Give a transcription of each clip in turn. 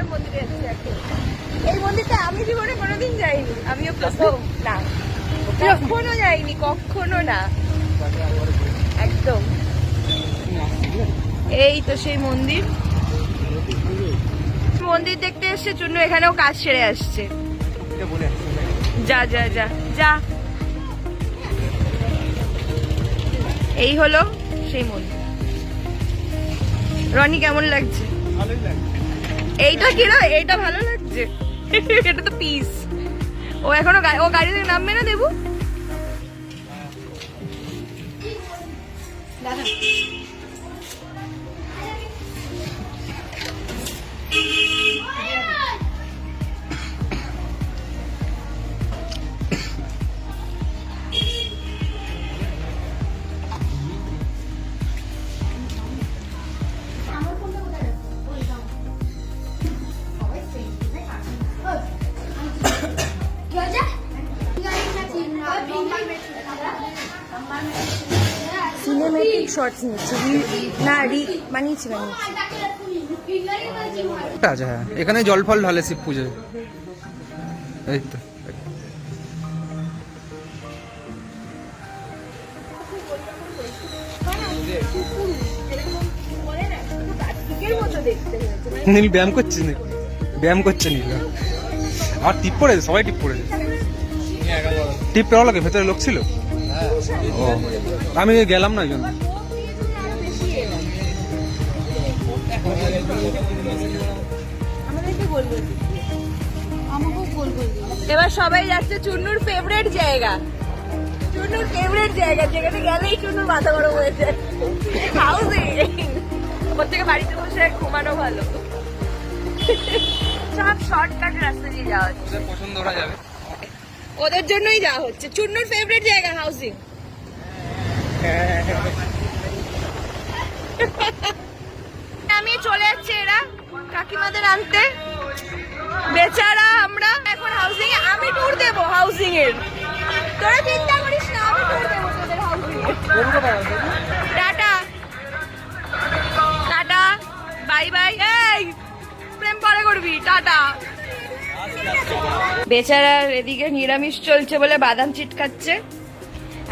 আমার মন্দিরে এসেছি এই আমি জীবনে কোনোদিন যাইনি। আমিও প্রথম না। কখনো যাইনি, কখনো না। একদম। এই তো সেই মন্দির। মন্দির দেখতে এসছে চুন্নু এখানেও কাজ সেরে আসছে। যা যা যা যা। এই হলো সেই মন্দির। রনি কেমন লাগছে। এইটা কি না এইটা ভালো লাগছে। এটা তো পিস ও এখনও ও গাড়ি থেকে নামবে না দেবু? সিনেমেটিক শর্টস নিচ্ছে। না, রি বানিয়েছি বানিয়েছি। আছে হ্যাঁ। এখানে জল ফল ঢালে শিব পুজোয়। এই তো। নীল, ব্যায়াম করছে নীল ব্যায়াম করছে নীল। আর টিপ পড়েছে, সবাই টিপ পড়েছে। টিপ পড়া লাগে, ভেতরে লোক ছিল? ও। আমি গেলাম না জন্য এবার সবাই যাচ্ছে চুন্নুর ফেভারিট জায়গা। চুন্নুর ফেভারিট জায়গা যেখানে গেলেই চুন্নুর মাথা গরম হয়ে যায়। হাউসে ওর থেকে বাড়িতে বসে ঘুমানো ভালো। সব শর্টকাট রাস্তা দিয়ে যাওয়া হচ্ছে। পছন্দ করা যাবে। ওদের জন্যই যাওয়া হচ্ছে। চুন্নুর ফেভারিট জায়গা হাউসিং আমি চলে যাচ্ছি এরা, কাকিমাদের আনতে। বেচারা আমরা এখন হাউসিং এ আমি ট্যুর দেব হাউসিং এর তোরা চিন্তা করিস না, আমি ট্যুর দেব তোদের হাউসিং এ টাটা। টাটা। Bye bye. এই, প্রেম পরে করবি। টাটা। বেচারার এদিকে নিরামিষ চলছে বলে বাদাম চিটকাচ্ছে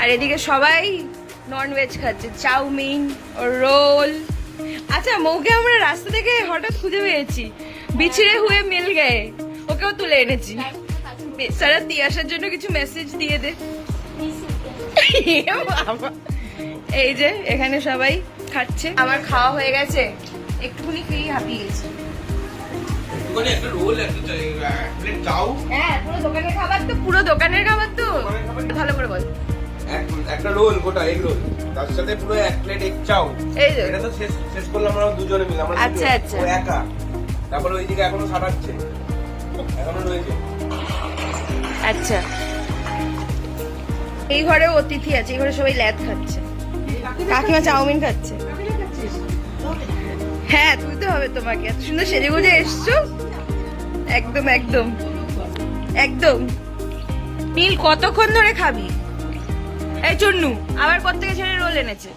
আর এদিকে সবাই নন ভেজ খাচ্ছে। Chowmein, roll. আচ্ছা মৌকে আমরা রাস্তা থেকে হঠাৎ খুঁজে পেয়েছি। বিছিড়ে হুয়ে মিল গে ওকেও তুলে এনেছি। বেচারা তিয়াসার জন্য কিছু মেসেজ দিয়ে দে। এই যে, এখানে সবাই খাচ্ছে। আমার খাওয়া হয়ে গেছে। একটুখানি খেয়েই হাঁপিয়ে ওখানে একটা রোল একটা প্লেট চাউ। হ্যাঁ পুরো দোকানের খাবার তো পুরো দোকানের খাবার তো। ভালো করে বল। একটা রোল গোটা এগ রোল। তার সাথে পুরো এক প্লেট এগ চাউ। এটা তো শেষ শেষ করলাম আমরা দুজনে মিলে আমরা আচ্ছা, আচ্ছা। একা। তারপর ওইদিকে এখনও সারাচ্ছে। এখনও রয়েছে। আচ্ছা। এই ঘরে অতিথি আছে এই ঘরে সবাই ল্যাদ খাচ্ছে। কাকিমা চাউমিন খাচ্ছে। হ্যাঁ তুলতে হবে তোমাকে। এত সুন্দর সেজে গুজে এসছো? একদম একদম। একদম। নীল, কতক্ষণ ধরে খাবি? এই চন্নু, আবার কোথেকে ছেড়ে রোল এনেছে।